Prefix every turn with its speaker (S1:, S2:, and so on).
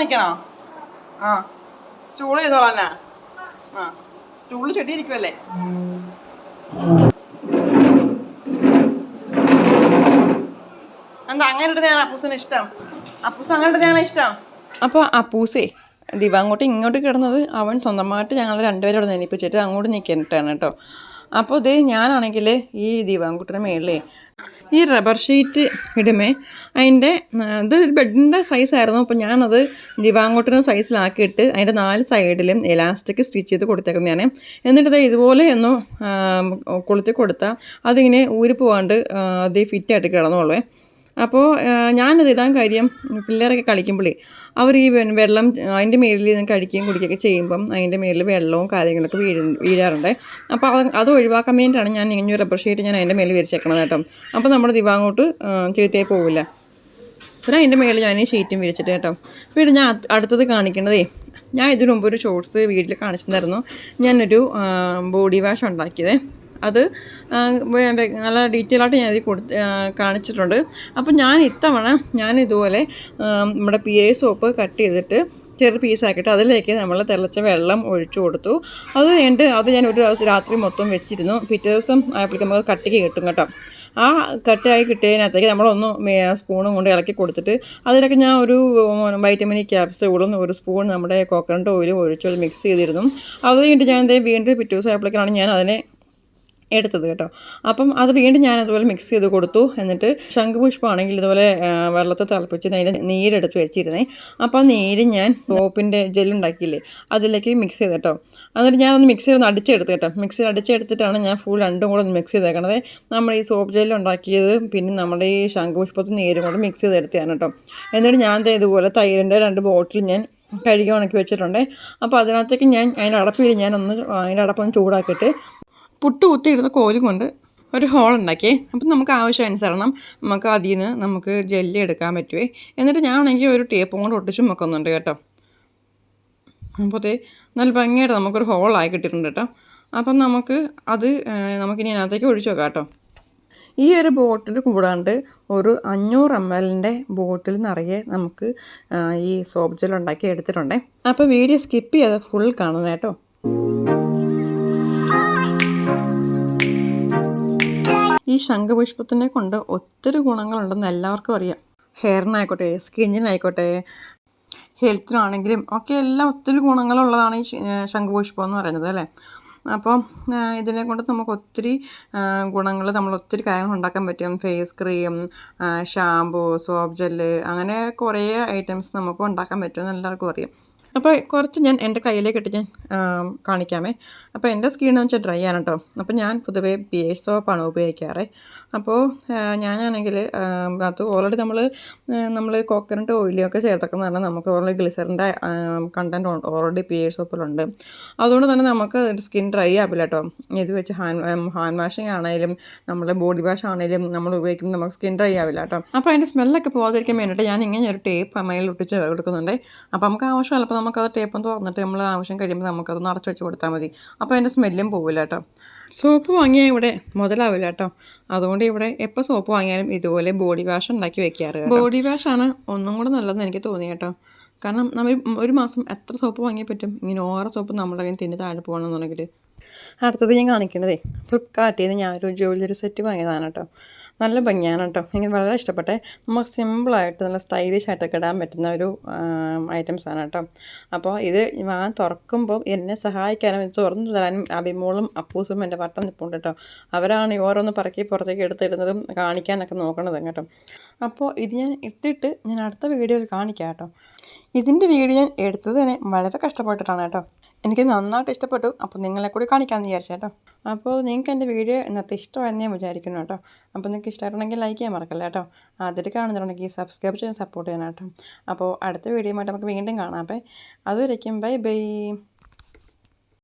S1: നിൽക്കണോ ആ. സ്റ്റൂൾ ഇരുന്നോളാം ആ. സ്റ്റൂളിൽ ചെടി ഇരിക്കുമല്ലേ എന്താ അങ്ങനെ ഞാൻ അപ്പൂസിന് ഇഷ്ടം? അപ്പൂസ് അങ്ങനെ ഞാൻ ഇഷ്ടം? അപ്പോൾ അപ്പൂസേ ദിവ അങ്ങോട്ട് ഇങ്ങോട്ട് കിടന്നത് അവൻ സ്വന്തമായിട്ട് ഞങ്ങൾ രണ്ടുപേരോട് നെനിപ്പിച്ചിട്ട് അങ്ങോട്ട് നിൽക്കാനിട്ടാണ് കേട്ടോ. അപ്പോൾ ഇതേ ഞാനാണെങ്കിൽ ഈ ദിവാൻകുട്ടിന് മേളിലേ ഈ റബ്ബർ ഷീറ്റ് ഇടുമേ. അതിന്റെ ഇത് ബെഡിന്റെ സൈസായിരുന്നു അപ്പോൾ ഞാനത് ദിവാങ്കുട്ടിന്റെ സൈസിലാക്കിയിട്ട് അതിന്റെ നാല് സൈഡിലും ഇലാസ്റ്റിക് സ്റ്റിച്ച് ചെയ്ത് കൊടുത്തേക്കുന്നത് കൊടുത്തേക്കുന്നതാണ് എന്നിട്ട് ഇത് ഇതുപോലെ ഒന്ന് കൊളുത്തി കൊടുത്താൽ അതിങ്ങനെ ഊരി പോകാണ്ട് അത് ഫിറ്റായിട്ട് കിടന്നോളേ അപ്പോൾ ഞാനത് ഇടാൻ കാര്യം പിള്ളേരൊക്കെ കളിക്കുമ്പോഴേ അവർ ഈ വെള്ളം അതിന്റെ മേലിൽ കഴിക്കുകയും കുടിക്കുകയൊക്കെ ചെയ്യുമ്പം അതിന്റെ മേലിൽ വെള്ളവും കാര്യങ്ങളൊക്കെ വീഴ വീഴാറുണ്ട്. അപ്പോൾ അത് അത് ഒഴിവാക്കാൻ വേണ്ടിയിട്ടാണ് ഞാൻ ഇങ്ങനെ റബ്ബർ ഷീറ്റ് ഞാൻ അതിന്റെ മേലിൽ വിരിച്ചേക്കണത് കേട്ടോ. അപ്പോൾ നമ്മുടെ ദിവാങ്ങോട്ട് ചീത്തയായി പോവില്ല. പിന്നെ അതിന്റെ മേളിൽ ഞാൻ ഈ ഷീറ്റും വിരിച്ചിട്ട് കേട്ടോ. പിന്നെ ഞാൻ അടുത്തത് കാണിക്കണതേ ഞാൻ ഇതിനു മുമ്പ് ഒരു ഷോർട്സ് വീട്ടിൽ കാണിച്ചിട്ടുണ്ടായിരുന്നു. ഞാനൊരു ബോഡി വാഷ് ഉണ്ടാക്കിയത്. അത് നല്ല ഡീറ്റെയിൽ ആയിട്ട് ഞാൻ കൊടുത്ത് കാണിച്ചിട്ടുണ്ട്. അപ്പം ഞാൻ ഇത്തവണ ഞാൻ ഇതുപോലെ നമ്മുടെ പി എ സോപ്പ് കട്ട് ചെയ്തിട്ട് ചെറു പീസാക്കിയിട്ട് അതിലേക്ക് നമ്മൾ തിളച്ച വെള്ളം ഒഴിച്ചു കൊടുത്തു. അത് കഴിഞ്ഞിട്ട് അത് ഞാൻ ഒരു ദിവസം രാത്രി മൊത്തം വെച്ചിരുന്നു. പിറ്റേ ദിവസം ആയപ്പോഴേക്കും നമുക്ക് കട്ടിക്ക് കിട്ടും കേട്ടോ. ആ കട്ടായി കിട്ടിയതിനകത്തേക്ക് നമ്മളൊന്ന് സ്പൂണും കൊണ്ട് ഇളക്കി കൊടുത്തിട്ട് അതിലൊക്കെ ഞാൻ ഒരു വൈറ്റമിൻ ക്യാപ്സ്യൂളും ഒരു സ്പൂൺ നമ്മുടെ കോക്കനട്ട് ഓയിലും ഒഴിച്ച് മിക്സ് ചെയ്തിരുന്നു. അത് കഴിഞ്ഞിട്ട് ഞാൻ ദേ വീണ്ടും പിറ്റേ ദിവസം ആയപ്പോഴേക്കാണ് ഞാൻ അതിനെ എടുത്തത് കേട്ടോ. അപ്പം അത് വീണ്ടും ഞാൻ അതുപോലെ മിക്സ് ചെയ്ത് കൊടുത്തു. എന്നിട്ട് ശംഖുപുഷ്പമാണെങ്കിൽ ഇതുപോലെ വെള്ളത്തെ തിളപ്പിച്ച് അതിന്റെ നീരെടുത്ത് വെച്ചിരുന്നേ. അപ്പോൾ ആ നീര് ഞാൻ സോപ്പിന്റെ ജെല്ലുണ്ടാക്കിയില്ലേ അതിലേക്ക് മിക്സ് ചെയ്ത് കേട്ടോ. എന്നിട്ട് ഞാൻ ഒന്ന് മിക്സ് ചെയ്ത് അടിച്ചെടുത്ത് കേട്ടോ. മിക്സിൽ അടിച്ചെടുത്തിട്ടാണ് ഞാൻ ഫുൾ രണ്ടും കൂടെ ഒന്ന് മിക്സ് ചെയ്തേക്കണത്. നമ്മൾ ഈ സോപ്പ് ജെല്ല് ഉണ്ടാക്കിയത് പിന്നെ നമ്മുടെ ഈ ശംഖുപുഷ്പത്തിൽ നീരും കൂടെ മിക്സ് ചെയ്തെടുത്തതാണ് കേട്ടോ. എന്നിട്ട് ഞാൻ ഇതുപോലെ തൈരിന്റെ രണ്ട് ബോട്ടിൽ ഞാൻ കഴുകി ഉണക്കി വെച്ചിട്ടുണ്ട്. അപ്പോൾ അതിനകത്തേക്ക് ഞാൻ അതിന്റെ അടപ്പിൽ ഞാൻ ഒന്ന് അതിന്റെ അടപ്പൊന്ന് ചൂടാക്കിയിട്ട് പുട്ട് കുത്തിയിടുന്ന കോലും കൊണ്ട് ഒരു ഹോൾ ഉണ്ടാക്കി അപ്പം നമുക്ക് ആവശ്യാനുസരണം നമുക്ക് അതിൽ നിന്ന് നമുക്ക് ജെല്ലി എടുക്കാൻ പറ്റുമേ എന്നിട്ട് ഞാനാണെങ്കിൽ ഒരു ടേപ്പും കൊണ്ട് ഒട്ടിച്ചും വെക്കുന്നുണ്ട് കേട്ടോ. അപ്പോൾ ദേ നല്ല ഭംഗിയായിട്ട് നമുക്കൊരു ഹോളായി കിട്ടിയിട്ടുണ്ട് കേട്ടോ. അപ്പം നമുക്ക് അത് നമുക്കിനി അതിനകത്തേക്ക് ഒഴിച്ചു വെക്കാം കേട്ടോ. ഈ ഒരു ബോട്ടിൽ കൂടാണ്ട് ഒരു അഞ്ഞൂറ് എം എല്ലിന്റെ ബോട്ടിൽ നിറയെ നമുക്ക് ഈ സോപ്പ് ജെൽ ഉണ്ടാക്കി എടുത്തിട്ടുണ്ടേ. അപ്പോൾ വീഡിയോ സ്കിപ്പ് ചെയ്യാതെ ഫുൾ കാണണം കേട്ടോ. ഈ ശംഖുപുഷ്പത്തിനെ കൊണ്ട് ഒത്തിരി ഗുണങ്ങളുണ്ടെന്ന് എല്ലാവർക്കും അറിയാം. ഹെയറിനായിക്കോട്ടെ സ്കിന്നിനായിക്കോട്ടെ ഹെൽത്തിനാണെങ്കിലും ഒക്കെ എല്ലാം ഒത്തിരി ഗുണങ്ങളുള്ളതാണ് ഈ ശംഖുപുഷ്പം എന്ന് പറയുന്നത് അല്ലേ? അപ്പോൾ ഇതിനെ കൊണ്ട് നമുക്ക് ഒത്തിരി ഗുണങ്ങൾ നമ്മൾ ഒത്തിരി കാര്യങ്ങൾ ഉണ്ടാക്കാൻ പറ്റും. Face cream shampoo soap gel അങ്ങനെ കുറേ ഐറ്റംസ് നമുക്ക് ഉണ്ടാക്കാൻ പറ്റുമെന്ന് എല്ലാവർക്കും അറിയാം. അപ്പോൾ കുറച്ച് ഞാൻ എന്റെ കയ്യിലേക്ക് ഇട്ട് ഞാൻ കാണിക്കാമേ. അപ്പോൾ എന്റെ സ്കിൻ എന്ന് വെച്ചാൽ ഡ്രൈ ആണ് കേട്ടോ. അപ്പോൾ ഞാൻ പൊതുവേ ബിയേഴ്സ് സോപ്പാണ് ഉപയോഗിക്കാറ്. അപ്പോൾ ഞാനാണെങ്കിൽ അത് ഓൾറെഡി നമ്മൾ നമ്മൾ കോക്കനട്ട് ഓയിലൊക്കെ ചേർത്തൊക്കെ പറഞ്ഞാൽ നമുക്ക് ഓൾറെഡി ഗ്ലിസറിന്റെ കണ്ടന്റ് ഓൾറെഡി ബിയേഴ്സ് സോപ്പിലുണ്ട്. അതുകൊണ്ട് തന്നെ നമുക്ക് സ്കിൻ ഡ്രൈ ആവില്ല കേട്ടോ. ഇത് വെച്ച് ഹാൻഡ് ഹാൻഡ് വാഷിംഗ് ആണെങ്കിലും നമ്മുടെ ബോഡി വാഷ് ആണെങ്കിലും നമ്മൾ ഉപയോഗിക്കുമ്പോൾ നമുക്ക് സ്കിൻ ഡ്രൈ ആവില്ല കേട്ടോ. അപ്പോൾ അതിന്റെ സ്മെല്ലൊക്കെ പോകാതിരിക്കാൻ വേണ്ടിയിട്ട് ഞാൻ ഇങ്ങനെ ഒരു ടേപ്പ് അമ്മയിൽ ഒട്ടിച്ച് കൊടുക്കുന്നുണ്ട്. അപ്പോൾ നമുക്ക് ആവശ്യമല്ല അപ്പോൾ നമുക്കത് ടേപ്പ് തുറന്നിട്ട് നമ്മൾ ആവശ്യം കഴിയുമ്പോൾ നമുക്കത് നിറച്ച് വെച്ച് കൊടുത്താൽ മതി. അപ്പോൾ അതിന്റെ സ്മെല്ലും പോവില്ല കേട്ടോ സോപ്പ് വാങ്ങിയാൽ ഇവിടെ മുതലാവില്ല കേട്ടോ അതുകൊണ്ട് ഇവിടെ എപ്പോൾ സോപ്പ് വാങ്ങിയാലും ഇതുപോലെ ബോഡി വാഷ് ഉണ്ടാക്കി വെക്കാറ് ബോഡി വാഷാണ് ഒന്നും കൂടെ നല്ലതെന്ന് എനിക്ക് തോന്നി കേട്ടോ കാരണം നമ്മൾ ഒരു മാസം എത്ര സോപ്പ് വാങ്ങിയാൽ പറ്റും? ഇങ്ങനെ ഓരോ സോപ്പ് നമ്മുടെ കയ്യിൽ തിന്ന് താഴെ പോകണമെന്നുണ്ടെങ്കിൽ അടുത്തത് ഞാൻ കാണിക്കണതേ ഫ്ലിപ്കാർട്ടിൽ നിന്ന് ഞാനൊരു ജ്വല്ലറി സെറ്റ് വാങ്ങിയതാണ് കേട്ടോ നല്ല ഭംഗിയാണ് കേട്ടോ. എനിക്ക് വളരെ ഇഷ്ടപ്പെട്ടെ. നമുക്ക് സിമ്പിളായിട്ട് നല്ല സ്റ്റൈലിഷ് ആയിട്ടൊക്കെ ഇടാൻ പറ്റുന്ന ഒരു ഐറ്റംസ് ആണ് കേട്ടോ. അപ്പോൾ ഇത് ഞാൻ തുറക്കുമ്പോൾ എന്നെ സഹായിക്കാനും ഇത് തുറന്നു തരാനും അഭിമോളും അപ്പൂസും എന്റെ വട്ടം നിൽപ്പുണ്ട് കേട്ടോ. അവരാണ് ഓരോന്ന് പറക്കി പുറത്തേക്ക് എടുത്തിടുന്നതും കാണിക്കാനൊക്കെ നോക്കണതും കേട്ടോ. അപ്പോൾ ഇത് ഞാൻ ഇട്ടിട്ട് ഞാൻ അടുത്ത വീഡിയോയിൽ കാണിക്കാം കേട്ടോ. ഇതിന്റെ വീഡിയോ ഞാൻ എടുത്തത് തന്നെ വളരെ കഷ്ടപ്പെട്ടിട്ടാണ് കേട്ടോ. എനിക്ക് നന്നായിട്ട് ഇഷ്ടപ്പെട്ടു. അപ്പോൾ നിങ്ങളെ കൂടി കാണിക്കാമെന്ന് വിചാരിച്ചു കേട്ടോ. അപ്പോൾ നിങ്ങൾക്ക് എന്റെ വീഡിയോ ഇന്നത്തെ ഇഷ്ടമായെന്ന് ഞാൻ വിചാരിക്കുന്നു കേട്ടോ. അപ്പോൾ നിങ്ങൾക്ക് ഇഷ്ടമായിട്ടുണ്ടെങ്കിൽ ലൈക്ക് ചെയ്യാൻ മറക്കല്ല കേട്ടോ. ആദ്യമായിട്ട് കാണുന്നുണ്ടെങ്കിൽ സബ്സ്ക്രൈബ് ചെയ്യാൻ സപ്പോർട്ട് ചെയ്യണം കേട്ടോ. അപ്പോൾ അടുത്ത വീഡിയോ നമുക്ക് വീണ്ടും കാണാം. അപ്പോൾ അതുവരയ്ക്കും ബൈ ബൈ